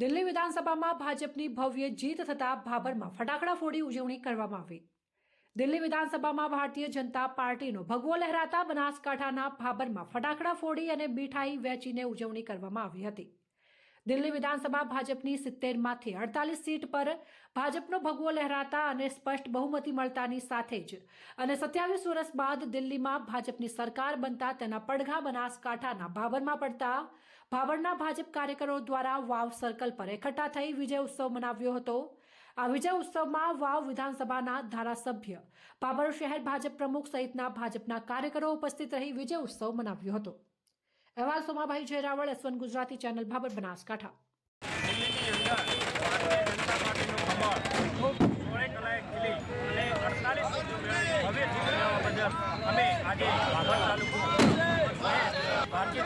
દિલ્હી વિધાનસભામાં ભાજપની ભવ્ય જીત થતાં ભાભરમાં ફટાકડા ફોડી ઉજવણી કરવામાં આવી. દિલ્હી વિધાનસભામાં ભારતીય જનતા પાર્ટીનો ભગવો લહેરાતા બનાસકાંઠાના ભાભરમાં ફટાકડા ફોડી અને મીઠાઈ વેચીને ઉજવણી કરવામાં આવી હતી. દિલ્હી વિધાનસભા ભાજપની સિત્તેરમાંથી અડતાલીસ સીટ પર ભાજપનો ભગવો લહેરાતા અને સ્પષ્ટ બહુમતી મળતાની સાથે જ અને સત્યાવીસ વર્ષ બાદ દિલ્હીમાં ભાજપની સરકાર બનતા તેના પડઘા બનાસકાંઠાના ભાવરમાં પડતા ભાવરના ભાજપ કાર્યકરો દ્વારા વાવ સર્કલ પર એકઠા થઈ વિજય ઉત્સવ મનાવ્યો હતો. આ વિજય ઉત્સવમાં વાવ વિધાનસભાના ધારાસભ્ય ભાભર શહેર ભાજપ પ્રમુખ સહિતના ભાજપના કાર્યકરો ઉપસ્થિત રહી વિજય ઉત્સવ મનાવ્યો હતો. અહેવાલ Somabhai Jayraval S one Gujarati channel Bhabhar Banaskantha. અમે આજે ભારતીય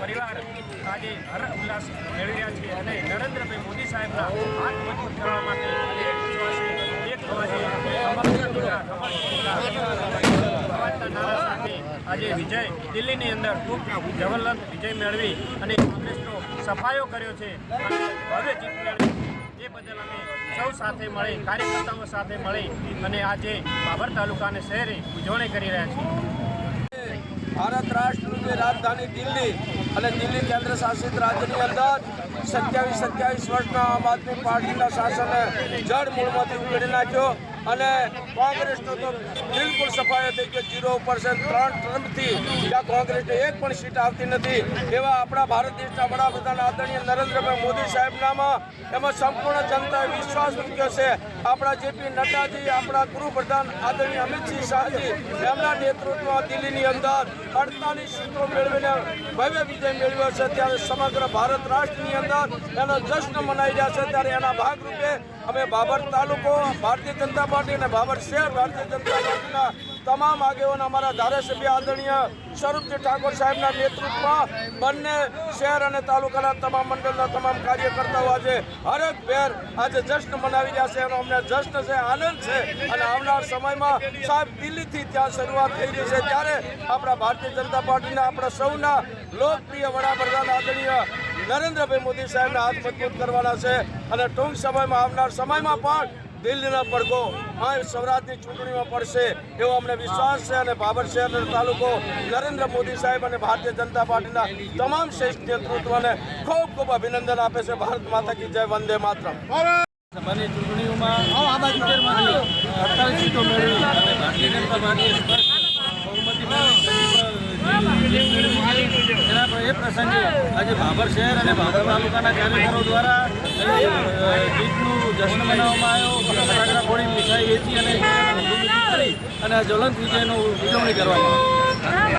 પરિવાર આજે ઉલ્લાસ મેળવી છીએ અને નરેન્દ્રભાઈ મોદી સાહેબના આજે વિજય દિલ્હીની અંદર ખૂબ જબરદસ્ત વિજય મેળવી અને કોંગ્રેસનો સફાયો કર્યો છે. ભવ્ય જીત મેળવી. એ બદલ અમે સૌ સાથે મળી, કાર્યકર્તાઓ સાથે મળી અને આજે બાબર તાલુકા અને શહેરે ઉજવણી કરી રહ્યા છીએ. ભારત રાષ્ટ્રની રાજધાની દિલ્હી અને દિલ્હી કેન્દ્ર શાસિત રાજ્યની અંદર સત્યાવીસ સત્યાવીસ વર્ષના આમ આદમી પાર્ટીના શાસને જળ મૂળમાંથી ઉકેડી નાખ્યો. અને કોંગ્રેસનો તો બિલકુલ સફાયો થઈ ગયો. જીરો પર્સન્ટ ત્રણ ટ્રમ્પથી જ્યાં કોંગ્રેસને એક પણ સીટ આવતી નથી. એવા આપણા ભારત દેશના વડાપ્રધાન આદરણીય નરેન્દ્રભાઈ મોદી સાહેબનામાં એમાં સંપૂર્ણ જનતાએ વિશ્વાસ મૂક્યો છે. આપણા જેપી નડ્ડાજી, આપણા ગૃહપ્રધાન આદરણીય અમિતસિંહ શાહજી, એમના નેતૃત્વમાં દિલ્હીની અંદર અડતાલીસ સીટો મેળવીને ભવ્ય વિજય મેળવ્યો છે. ત્યારે સમગ્ર ભારત રાષ્ટ્રની અંદર એનો જશ્ન મનાઈ રહ્યા છે. ત્યારે એના ભાગરૂપે અમે બાબર તાલુકો, ભારતીય જનતા પાર્ટી અને ભાવર શહેર ભારતીય જનતા પાર્ટીના તમામ આગેવાન અમારા ધારાસભ્ય આદરણીય સ્વરૂપજી ઠાકોર સાહેબના નેતૃત્વમાં બંને શહેર અને તાલુકાના તમામ મંડળના તમામ કાર્યકર્તાઓ આજે હરેક ભેર આજે જશ્ન મનાવી રહ્યા છે એનો અમને જશ્ન છે, આનંદ છે અને આવનાર સમયમાં સાહેબ દિલ્હીથી ત્યાં શરૂઆત થઈ રહી છે ત્યારે આપણા ભારતીય જનતા પાર્ટીના આપણા સૌના લોકપ્રિય વડાપ્રધાન આદરણીય નરેન્દ્રભાઈ મોદી સાહેબના હાથ મજબૂત કરવાના છે અને ટૂંક સમયમાં આવનાર સમયમાં પણ દિલ્હીનો પડઘો આ સૌરાષ્ટ્રની ચૂંટણીમાં પડશે એવો અમને વિશ્વાસ છે અને બાબર શહેર તાલુકો નરેન્દ્ર મોદી સાહેબ અને ભારતીય જનતા પાર્ટીના તમામ શ્રેષ્ઠ નેતૃત્વને ખૂબ ખૂબ અભિનંદન આપે છે ભારત માતા કી જય વંદે માત્ર ચૂંટણીઓમાં જીત મેળવી એના પર પ્રસંગે આજે ભાભર શહેર અને ભાભર તાલુકાના કાર્યકરો દ્વારા ગીતનું જશ્ન મનાવવામાં આવ્યો. ફટાકડા ફોડી મીઠાઈ વેચી અને અને જ્વલંત વિજયનો ઉજવણી કરવામાં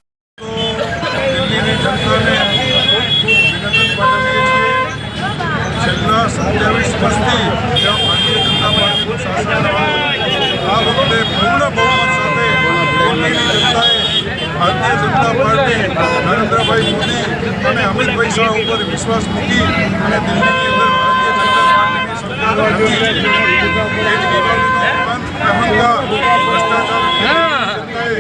છેલ્લા સત્યાવીસ વર્ષથી જ્યાં ભારતીય જનતા પાર્ટીનું શાસન આ વખતે પૂર્ણ ભારતીય જનતા પાર્ટી નરેન્દ્રભાઈ અમિતભાઈ ઉપર વિશ્વાસ મૂકી અને દિલ્હીની અંદર ભારતીય જનતા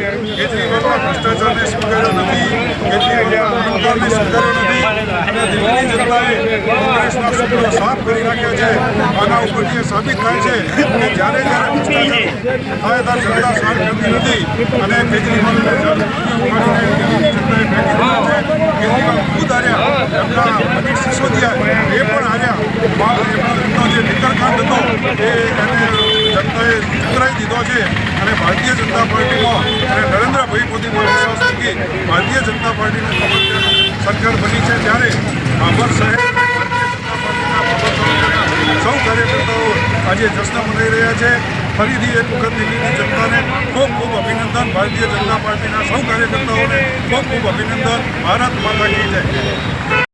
પાર્ટીની સરકાર ભ્રષ્ટાચારને સ્વીકાર્યો નથી કેજરીવાલના સ્વીકાર્યો નથી અને દિલ્હીની જનતાએ કોંગ્રેસના સૂત્રો સાફ કરી નાખ્યા છે આના ઉપરથી સાબિત થાય છે કે જ્યારે જ્યારે ભ્રષ્ટાચાર ત્યારે જનતા સાથ કરતી નથી અને કેજરીવાલને જનતાએ ફેંકી દીધા છે કેજરીવાલ ખુદ મનીષ સિસોદિયા એ પણ હાર્યા એમનો જે નિકરકાંડ હતો એને જનતાએ ઠુકરાઈ દીધો છે અને ભારતીય જનતા પાર્ટીમાં અને નરેન્દ્રભાઈ મોદી પર વિશ્વાસ મૂકી ભારતીય જનતા પાર્ટીની સરકાર બની છે ત્યારે જનતા પાર્ટીના સૌ કાર્યકર્તાઓ આજે જશ્ન મનાઈ રહ્યા છે ફરીથી એક વખત દિલ્હીની જનતાને ખૂબ ખૂબ અભિનંદન ભારતીય જનતા પાર્ટીના સૌ કાર્યકર્તાઓને ખૂબ ખૂબ અભિનંદન ભારત માતા કી જય.